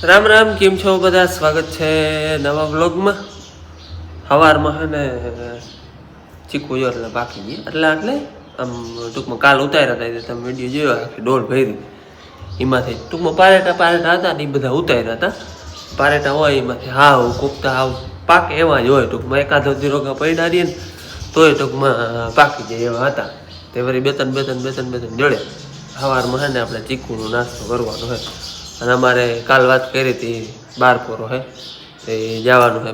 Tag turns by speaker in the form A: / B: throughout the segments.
A: રામ રામ, કેમ છો બધા? સ્વાગત છે નવા વ્લોગમાં. સવારમાં ને ચીકુ જો એટલે બાકી ગયા એટલે એટલે આમ ટૂંકમાં કાલ ઉતાર્યા હતા એટલે તમે વીડિયો જોયો, આખી ડોલ ભરી. એમાંથી ટૂંકમાં પારેટા પારેટા હતા ને એ બધા ઉતાર્યા હતા. પારેટા હોય એમાંથી હાવ કૂકતા હાવ, પાકે એવા જ હોય ટૂંકમાં. એકાદો રોગા પડ્યા દે ને તોય ટૂંકમાં પાકી જાય એવા હતા. તે વળી બે ત્રણ બે ત્રણ બે ત્રણ બે ત્રણ જડે. સવારમાં ને આપણે ચીકુનો નાસ્તો કરવાનો હોય. અને અમારે કાલ વાત કરી હતી બારપોરો હે, એ જવાનું છે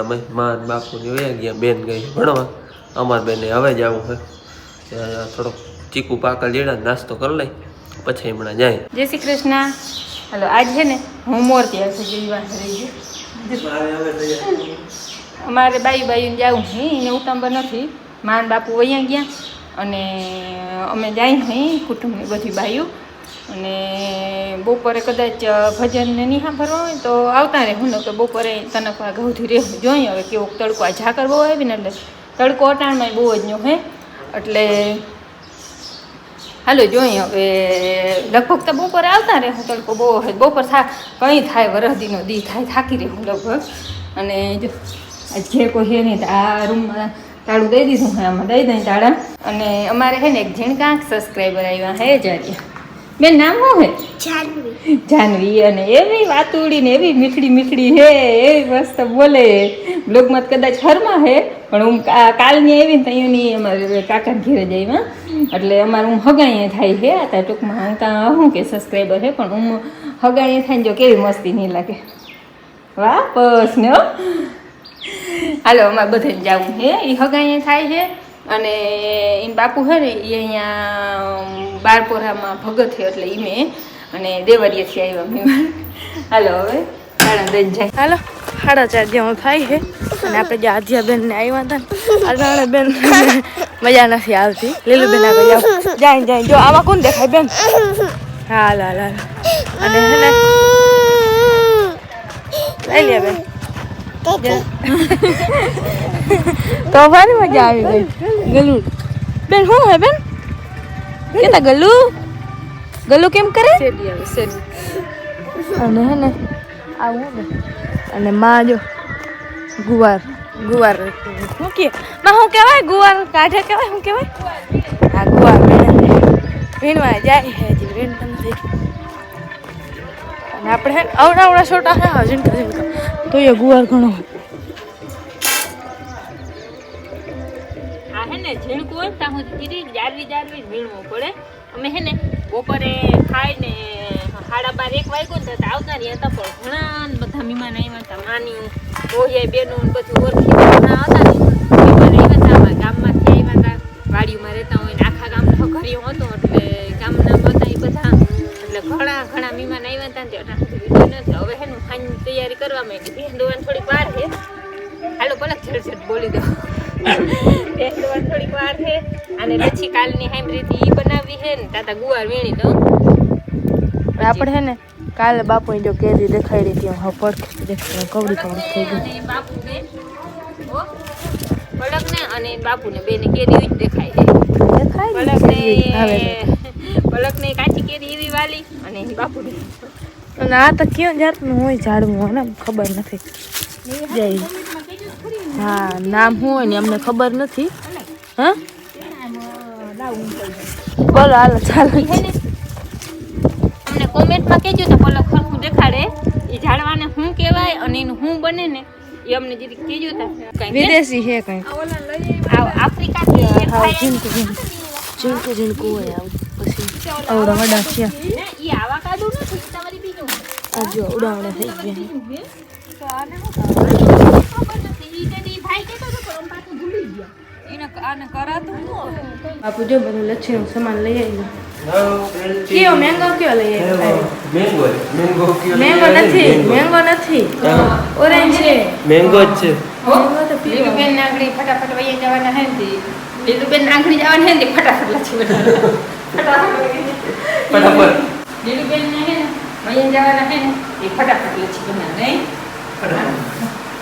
A: અમે માન બાપુની વયા ગયા, બેન ગઈ ભણવા, અમાર બેને હવે જવું હે. થોડોક ચીકુ પાકલ જેડા નાસ્તો કરી લઈ, પછી હમણાં જાય.
B: જય શ્રી કૃષ્ણ. હલો, આજ છે ને હું મોરતી ત્યાં જેવી અમારે બાઈ બાઈ જવું હે, એને ઉતાંબર નથી. માન બાપુ અહીંયા ગયા અને અમે જાય હઈ કુટુંબની બધી બાઈઓ. અને બપોરે કદાચ ભજનને નહીં સાંભળવા હોય તો આવતા રહે. હું કે બપોરે તનકવા ઘઉંથી રહેવું જોઈએ હવે કેવો તડકો આ ઝાકર બહુ આવી ને એટલે તડકો અટાણમાં બહુ જ નો હે. એટલે હાલો જોઈએ હવે. લગભગ તો બપોરે આવતા રહે હું તડકો બહુ હોય. બપોર થા કંઈ થાય, વરહદીનો દી થાય, થાકી રહે હું લગભગ. અને જો જે કોઈ હે નહીં આ રૂમમાં તાળું દઈ દીધું હોય આમાં દઈ દઈ તાળા. અને અમારે છે ને એક ઝીણકાંક સબસ્ક્રાઈબર આવ્યા હે જારીએ બેન નામ શું હે
C: જાનવી.
B: જાનવી અને એવી વાતુડી ને એવી મીઠડી મીઠડી હે એવી મસ્ત બોલે. બ્લોગમાં કદાચ હરમાં હે પણ હું કાલની આવી ને ત્યાંની અમારે કાકા ઘેરે જઈમાં એટલે અમારે હું હગાઈએ થાય છે આ ટૂંકમાં હું ત્યાં શું કે સબસ્ક્રાઈબર હે પણ હું હગાઈએ થાય ને જો કેવી મસ્તી નહીં લાગે. વાહ બસ ને હાલો અમારે બધે જવું હે એ હગાઈએ થાય છે અને એમ બાપુ હે ને એ અહીંયા બારપોરામાં ભગત થયો એટલે ઈ મેં અને દેવરિયાથી આવ્યા મેં હાલો હવે સાડા જાય.
C: હાલો, સાડા ચાર જેવું થાય છે. અને આપણે જે આધ્યા બેન આવ્યા હતા ને બેન મજા નથી આવતી. લીલું બેન આગળ જાઓ. જાય જાય જો, આવા કોણ દેખાય બેન? હાલ હાલ હાલ. અને હે ને, લઈ બેન. તો ભારે મજા આવી ગઈ. ગલું બેન, શું હે બેન? કેતા ગલુ ગલુ કેમ કરે? અને હે ને આવું ને. અને માં જો ગુવાર. ગુવાર શું કે માં હું કહેવાય? ગુવાર કાઢે કહેવાય? શું કહેવાય? હા ગુવાર ભીણવા જાય હે હજી વીણતા નથી અને આપણે હે અવડા અવડા છોટા હે હજી. તો એ ગુવાર ઘણો
B: ને ત્યાં સુધી જાળવી જાળવી વીણવું પડે. અમે હે ને બપોરે ખાઈને સાડા બાર એક વાગ્યો ને તો આવતા રહ્યા હતા, પણ ઘણા બધા મહેમાન આવ્યા હતા, માની ઓહિયા બેનું ને બધું ઓળખી ઘણા હતા ને મહેમાન આવ્યા હતા અમારા ગામમાંથી આવ્યા હતા. વાડીઓમાં રહેતા હોય ને આખા ગામનો ઘરિયો હતો, એટલે ગામના બધા એ બધા, એટલે ઘણા ઘણા મહેમાન આવ્યા હતા ને તે સુધી હવે હે ને ખાવાની તૈયારી કરવા માંડી. ભેંસ દોવાની થોડીક વાર છે હાલો પલક ઝડ ઝડ બોલી દો બેસવા થોડીક વાર છે અને પછી કાલની હાંભરીથી ઈ બનાવી છે ને તાતા ગુવાર વીણી દઉં.
C: આપણે હે ને કાલે બાપુ જો કેરી દેખાઈ રહી હતી હા પડખે દેખાય કવડી કવડી થઈ ગઈ.
B: બાપુ બે હો ને અને બાપુ ને બે કેરી જ દેખાય છે.
C: દેખાય ને
B: પલક
C: કેરી
B: ને કાચી કેરી એવી વાલી અને બાપુ ને
C: અને આ તો કેવું જાતનું હોય ઝાડવું ને ખબર નથી. જય. હા નામ શું હોય ને અમને ખબર નથી. હા? બોલો હાલો ચાલો.
B: હે અમને કોમેન્ટમાં કહેજો તો બોલો ખરખું દેખાડે. એ ઝાડવાને શું કહેવાય અને એનું શું બને ને એ અમને જરીક કહેજો તો. કંઈ
C: વિદેશી છે કંઈ
B: આફ્રિકા આફ્રિકાથી
C: હા ઝીણકું ઝીણકું ઝીણકું હોય આવું. પછી આવડા વડા છે.
B: ને આવા કાદુ નથી તમારી બીજું.
C: આ જો ઉડાવડા થઈ ગયા. બાપુ જો બધું લઈ આવ્યું કયો મેંગો કયો લઈ
A: મેંગો
C: નથી મેંગો નથી
B: ફટાફટ વહી જવાના હે ને લીલુબેન ને આગળ જવાના હે ને ફટાફટ
A: ફટાફટ
B: લીલુબેન હે ને જવાના હે ને એ ફટાફટ લખી બધા નહીં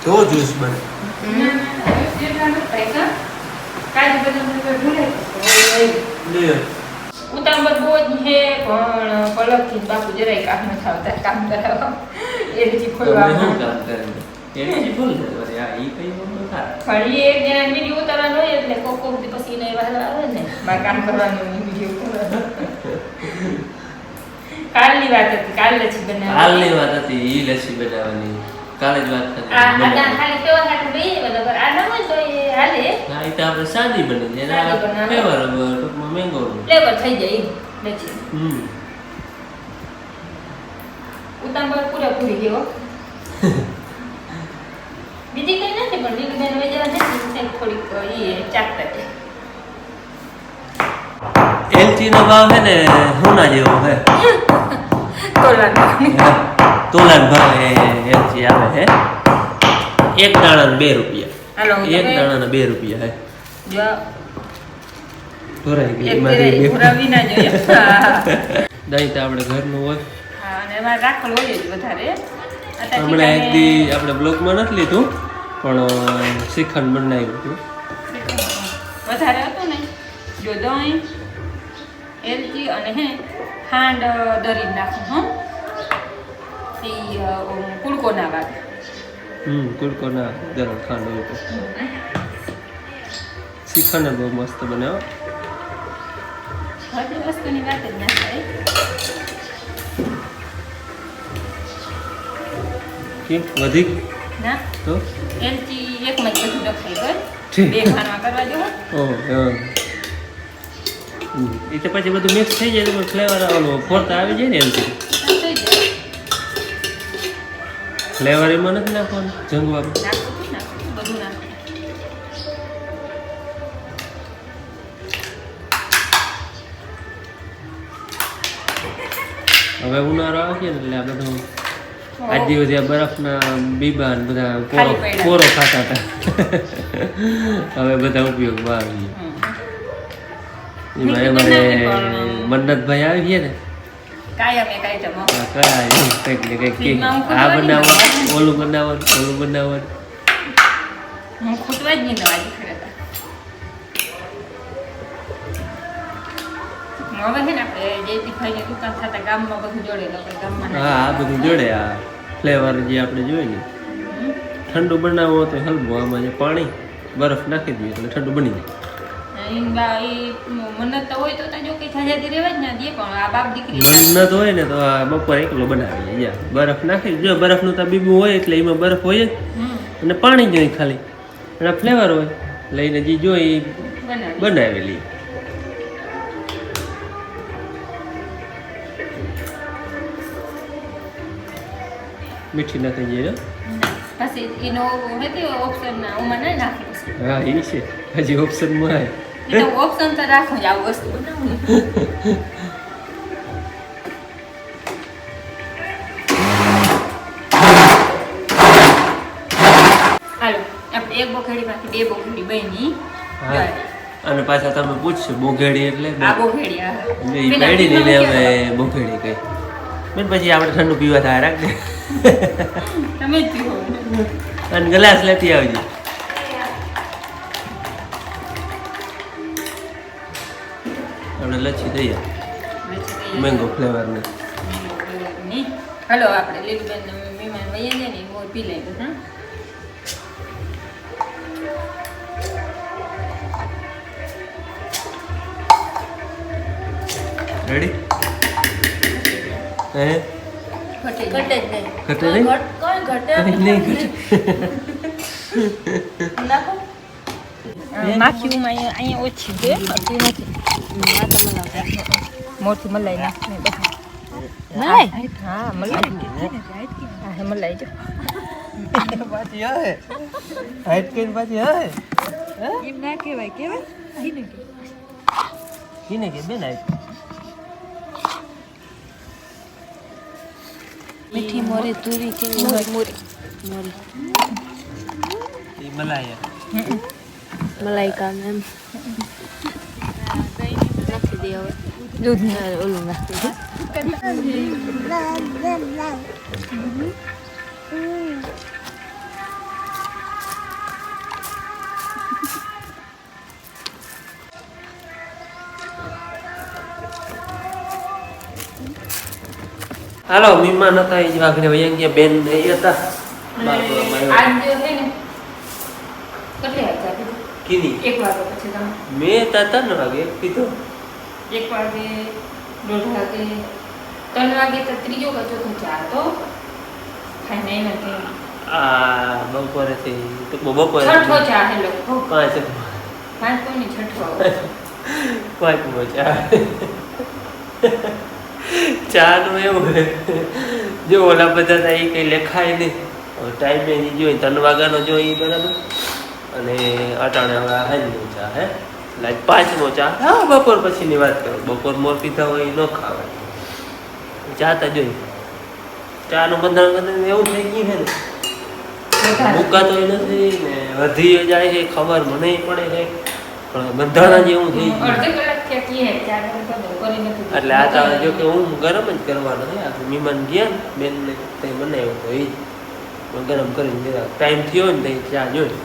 C: તો
A: જ્યુસ બને
B: ના, ના, ના, ઉતાવળ બહુ જ છે પણ પલકથી બાપુ જરાય કામ નથી આવતા કામ કરાવવા એ રીતે ખોલવા. જણા વીડિયો ઉતારવાનો હોય એટલે કોક કોક પછી એને એવા આવે ને મારે કામ કરવાનું કરવાનો કાલની વાત હતી કાલ લછી બનાવવાની.
A: કાલની વાત હતી ઈ લસ્સી બનાવવાની. કાલે જ વાત હતી
B: આ
A: બનાવી.
B: ખાલી કેવા હાટું બે બરાબર. આ ન હોય તો એ હાલે.
A: ના ઈ તો આપણે સાદી બની
B: ને
A: એના ફ્લેવર ટૂંકમાં મેંગો
B: ફ્લેવર થઈ જાય એ લચી
A: હમ.
B: ઉતાંબર પૂરેપૂરી ગયો બીજી કઈ નથી પણ લીલું બેન વજરા નથી થોડીક ઈ ચાકતા છે
A: એલચી નો ભાવ છે ને સોના જેવો છે
B: તોલાનું
A: ભાવે એલચી આવે છે એક દાણા બે રૂપિયા. એક દાણા બે રૂપિયા હે. ધોરાઈ ગઈ
B: હા.
A: દહીં તો આપણે ઘરનું હોય. હમણાં એક દી આપણે બ્લોકમાં નથી લીધું પણ શ્રીખંડ બનાવ્યું હતું.
B: વધારે હતું ને? જો દહીં એલચી અને હે ખાંડ દરી નાખું હં. ઈ કુડકો ના વાગે.
A: હમ કુડકો ના ગરમ ખાંડ હોય તો. શ્રીખંડ બહુ મસ્ત બને હો.
B: બધી વસ્તુની વાત જ ના થાય.
A: કે વધી?
B: ના.
A: તો?
B: એલચી એકમાં જ બધું નખાઈ ગયું બે ખાના કરવા જેવું.
A: ઓહ હા. હમ. એ તો પછી બધું મિક્સ થઈ જાય તો ફ્લેવર ઓલો ફોરતા આવી જાય ને એમથી
B: થઈ જાય
A: ફ્લેવર એમાં નથી નાખવાનું જંગવા
B: નાખું છું નાખું છું બધું નાખું
A: હવે ઉનાળો આવશે ને એટલે આ બધું આજ દિવસ આ બરફના બીબા ને બધા પોરો
B: ખાલી પડ્યા.
A: પોરો ખાતા હતા હવે બધા ઉપયોગમાં આવી
B: મીઠું
A: અમારે મન્નતભાઈ આવી ગયા ને?
B: કાયમ એક item
A: કયા કંઈક ને આ બનાવો ઓલું બનાવો ઓલું બનાવો.
B: હું ખૂટવા જ નહીં દવા હવે છે ને આપણે જયદીપભાઈની દુકાન થતા ગામમાં બધું જોડે લોકો ગામમાં
A: હા આ બધું જોડે આ ફ્લેવર જે આપણે જોઈએ ને. ઠંડુ બનાવવું તો હલવું આમાં જે પાણી બરફ નાખી દઈએ એટલે ઠંડુ બની જાય.
B: મન્નત હોય તો તો જો કઈ જાજાથી રહેવા જ ના દે પણ આ બાપ દીકરી
A: મન્નત હોય ને તો બપોર એકલો બનાવી બરફ નાખી જો બરફનું તો બીબું હોય એટલે એમાં બરફ હોય જ. અને પાણી જ હોય ખાલી. અને ફ્લેવર હોય લઈને જે જોઈ એ બનાવેલી. મીઠી.
B: ના. પછી એનો ઓપ્શન ના ઓમાં ના નાખી.
A: હા એ છે. હજી ઓપ્શનમાં આવે
B: ઓપ્શન તો રાખો જ આવું વસ્તુ બનાવું એક બોખેડીમાંથી બે બોખેડી બની.
A: અને પાછા તમે પૂછશો બોઘેડી એટલે
B: આ આ
A: એટલે લઈને અમે બોઘેડી કઈ. બેન પછી આપણે ઠંડુ પીવા થાય રાખજે.
B: તમે જ પીવો.
A: અને ગ્લાસ લેતી આવજો. આપણે લચ્છી દઈએ. મેંગો ફ્લેવરની
B: ની. હાલો આપણે લીલુબેન મહેમાન જાય ને મોર પી લઈએ. હા
A: રેડી હે?
B: ઘટે ઘટે
A: ઘટે નહીં?
C: ઘટે
A: નહીં, નહીં. ઘટે.
C: નાખો.
B: માખીમાં અહીંયા અહીંયા ઓછી છે બાકી નથી મોરથી મલાઈ નાખીને બધા હા મલાઈ મલાઈ જો
A: પાછી હે હાઈટ કઈને પાછી હે
C: એમ ના કહેવાય કહેવાય
A: કીને કે બેન હાઈટ
C: મીઠી મોરી. તુરી કે મોરી
B: મોરી
C: મોરી
A: એ મલાયા
C: મલાઈકા એમ નાખી દે હવે દૂધ ને ઓલું નાખી
A: હાલો મહેમાન હતા એ જ વાઘને વૈયા ગયા બેન એ હતા બાપુરામાં આવ્યા.
B: આજ જો છે ને કેટલી વાગ્યા કીધું. એક વાગે પછી તમે?
A: મેં તા ત્રણ વાગે પીધો
B: એક વાગે દોઢ વાગે ત્રણ વાગે તો ત્રીજો કચો તો ચાલતો ખાઈ ખાઈને નથી
A: આ બપોરે બપોરેથી તો બપોરે
B: છઠ્ઠો ચા હે લોકો
A: પાંચ
B: પાંચ. કોની છઠ્ઠો
A: પાંચ ચા ચા? નું એવું જો ઓલા બધા હતા એ કઈ લેખાય નહીં. ટાઈમે ઈ જોઈ. ત્રણ વાગ્યાનો જોઈ બરાબર. અને અટાણે હવે આ ચા હે? લાઈક પાંચમો ચા હા બપોર પછીની વાત કરો. બપોર મોર પીધા હોય ન ખાવાય. ચા તો જોઈ. ચાનું બંધારણ કરીને એવું થઈ ગયું છે ને. મુકાતો નથી ને વધી જાય છે ખબર મને પડે છે પણ બંધારણ જેવું થઈ ગયું. એટલે આ તો જો કે હું ગરમ જ કરવાનો છે. આ મહેમાન ગયા ને બેન ને તે બનાવ્યો તો એ ગરમ કરીને ટાઈમ થયો ને ચા જોઈ.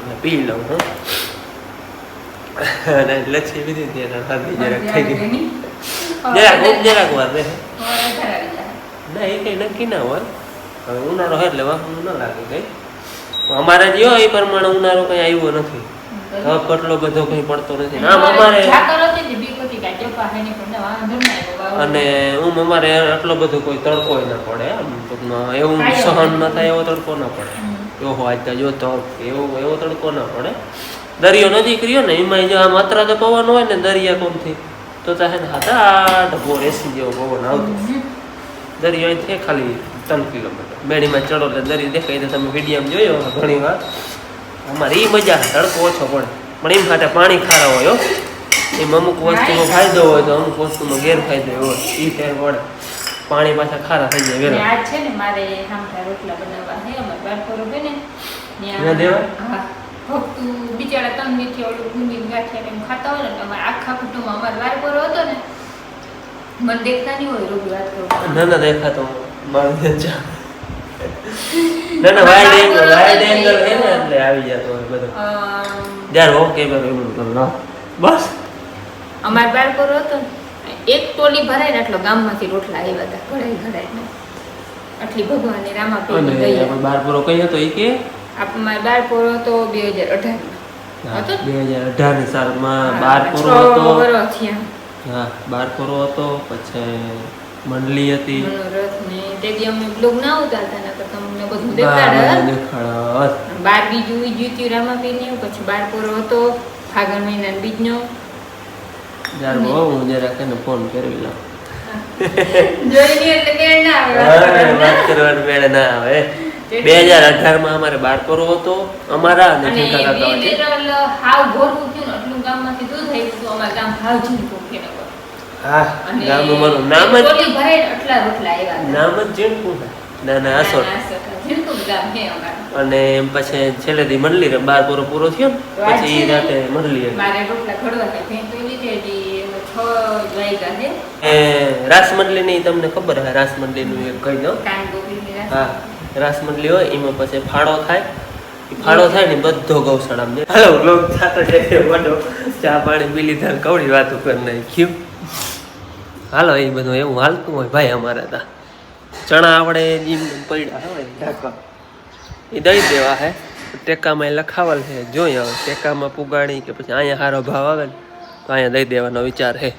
A: એટલે પી લઉં હં. અને લચ્છી પીધી હતી એના ખાધી જરાક થઈ ગઈ. જરાક ઊંઘ જરાક વાર રહે ના એ કઈ નક્કી ના હોય. હવે ઉનાળો હોય એટલે વાહન ન લાગે કઈ. અમારે જો એ પ્રમાણે ઉનાળો કઈ આવ્યો નથી. હવે કટલો બધો કઈ પડતો નથી. આમ અમારે અને હું અમારે આટલો બધો કોઈ તડકો ના પડે આમ ટૂંકમાં એવું સહન ન થાય એવો તડકો ના પડે. એવો આજ તો જો તો એવો એવો તડકો ના પડે. દરિયો નજીક રહ્યો ને એમાં જો આમ અત્રાતો પવન હોય ને દરિયા કોમથી તો તો હે ને હાથા બોર એસી જેવો પવન આવતો. દરિયો અહીંથી ખાલી ત્રણ કિલોમીટર. મેળીમાં ચડો એટલે દરિયો દેખાય તો તમે વિડીયામાં જોયો ઘણી વાર અમારે એ મજા તડકો ઓછો પડે. પણ એમ ખાતે પાણી ખારા હોય એમ અમુક વસ્તુનો ફાયદો હોય તો અમુક વસ્તુમાં ગેરફાયદો હોય. એ ફેર પડે પાણી પાછા ખારા થઈ જાય વેલા
B: આજ છે ને મારે હામટા રોટલા બનાવવા છે અમાર બાળકો છે ને
A: ત્યાં દેવા?
B: હા ભક્તુ બિચારા તન મીઠી ઓલું ભૂંગી ગાંઠિયા એમ ખાતા હોય ને અમારા આખા કુટુંબમાં અમારો બાળકો હતો ને મને દેખતા નહીં હોય રોગ વાત કરું
A: ના ના દેખાતો મારું ધ્યાન. ના ના વાઇડ એંગલ વાઇડ એંગલ છે ને એટલે આવી જતો હોય બધો. જ્યારે ઓકે કરું ના. બસ.
B: અમાર બાળકોરો હતો ને એક ટોલી ભરાય ને એટલો ગામમાંથી રોટલા આવ્યા હતા. ઘડાઈ ઘડાઈને આટલી ભગવાનની રામા
A: અને
B: ગઈ.
A: બાર પૂરો કઈ હતો એ કે?
B: આપમાં બાર પૂરો હતો બે હજાર અઢાર
A: બે હજાર અઢારની સાલમાં બાર પૂરો હતો. હા બાર પૂરો હતો પછી મંડલી હતી.
B: ને તે અમે બ્લોગ ના ઉતારતા નકર તમને બધું બીજું
A: દેખાડત.
B: બાર બીજું ઈ જ્યુતિ ને પછી બાર પૂરો હતો ફાગણ મહિના બીજનો.
A: જ્યારે બહુ હું જરા એને ફોન કરી લઉં વાત કરવાની મેળે ના આવે બે હજાર અઢારમાં અમારે બાર પૂરો હતો અમારા અને ઠેકા કાકા વચ્ચે.
B: હાવ ભોરવું થયું એટલું ગામમાંથી દૂધ આવ્યું હતું અમારા ગામ હાવ ઝીણકું ખેડૂત.
A: હા
B: અને
A: ગામ નામ જ
B: ટોલી ભરાય એટલા રોટલા આવ્યા
A: નામ જ જીણકું છે. ના ના આસોટ
B: ઝીણકું ગામ અમારું.
A: અને પછી છેલ્લેથી મંડલી બાર પૂરો પૂરો થયો પછી રાતે મંડલી
B: મારે રોટલા ઘડવા છે ભેંસ લીધી હતી એમાં છ વાગ્યા છે
A: એ રાસ મંડલી ની તમને ખબર હે રાસ? નું એક કહી
B: રાત.
A: હા રાસમંડલી હોય એમાં પછી ફાળો થાય. ફાળો થાય ને બધો ગૌશાળા હાલો લોક થાતો જાય વડો ચા પાણી પી લીધા કવડી વાતો કરી નાખ્યું. હાલો એ બધું એવું હાલતું હોય ભાઈ અમારે તા ચણા આવડે જીમ પડ્યા હોય એ દઈ દેવા હે. ટેકામાં એ લખાવલ છે જોઈએ હવે ટેકામાં પુગાડી કે પછી અહીંયા સારો ભાવ આવે ને તો અહીંયા દઈ દેવાનો વિચાર છે